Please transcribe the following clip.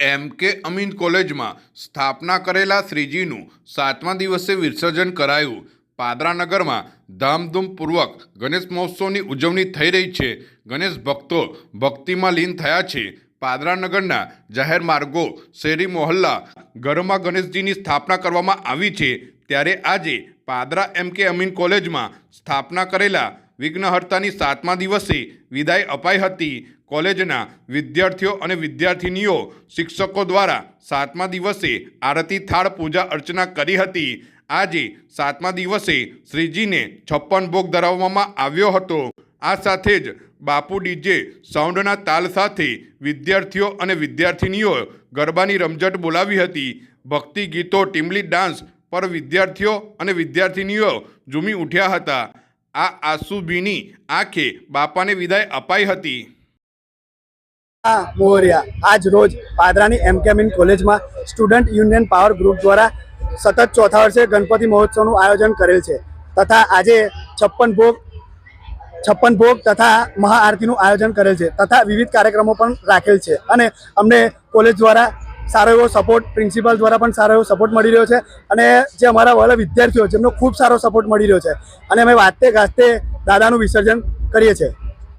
એમ કે અમીન કોલેજમાં સ્થાપના કરેલા શ્રીજીનું સાતમા દિવસે વિસર્જન કરાયું. પાદરાનગરમાં ધામધૂમપૂર્વક ગણેશ મહોત્સવની ઉજવણી થઈ રહી છે. ગણેશ ભક્તો ભક્તિમાં લીન થયા છે. પાદરાનગરના જાહેર માર્ગો, શેરી મોહલ્લા ઘરમાં ગણેશજીની સ્થાપના કરવામાં આવી છે. ત્યારે આજે પાદરા એમ કે અમીન કોલેજમાં સ્થાપના કરેલા વિઘ્નહર્તાની સાતમા દિવસે વિદાય અપાઈ હતી. કોલેજના વિદ્યાર્થીઓ અને વિદ્યાર્થિનીઓ શિક્ષકો દ્વારા સાતમા દિવસે આરતી થાળ પૂજા અર્ચના કરી હતી. આજે સાતમા દિવસે શ્રીજીને છપ્પન ભોગ ધરાવવામાં આવ્યો હતો. આ સાથે જ બાપુ ડીજે સાઉન્ડના તાલ સાથે વિદ્યાર્થીઓ અને વિદ્યાર્થિનીઓ ગરબાની રમઝટ બોલાવી હતી. ભક્તિ ગીતો, ટીમલી ડાન્સ પર વિદ્યાર્થીઓ અને વિદ્યાર્થિનીઓ ઝૂમી ઉઠ્યા હતા. આ આસુભીની આંખે બાપાને વિદાય અપાઈ હતી. મોહરિયા. આજ રોજ પાદરાની એમકેમિન કોલેજમાં સ્ટુડન્ટ યુનિયન પાવર ગ્રુપ દ્વારા સતત ચોથા વર્ષે ગણપતિ મહોત્સવનું આયોજન કરેલ છે તથા આજે છપ્પન ભોગ છપ્પન ભોગ તથા મહાઆરતીનું આયોજન કરેલ છે તથા વિવિધ કાર્યક્રમો પણ રાખેલ છે અને અમને કોલેજ દ્વારા સારો એવો સપોર્ટ પ્રિન્સિપાલ દ્વારા પણ સારો એવો સપોર્ટ મળી રહ્યો છે અને જે અમારા વાલા વિદ્યાર્થીઓ જેમનો ખૂબ સારો સપોર્ટ મળી રહ્યો છે અને અમે વાતે ગાજતે દાદાનું વિસર્જન કરીએ છીએ.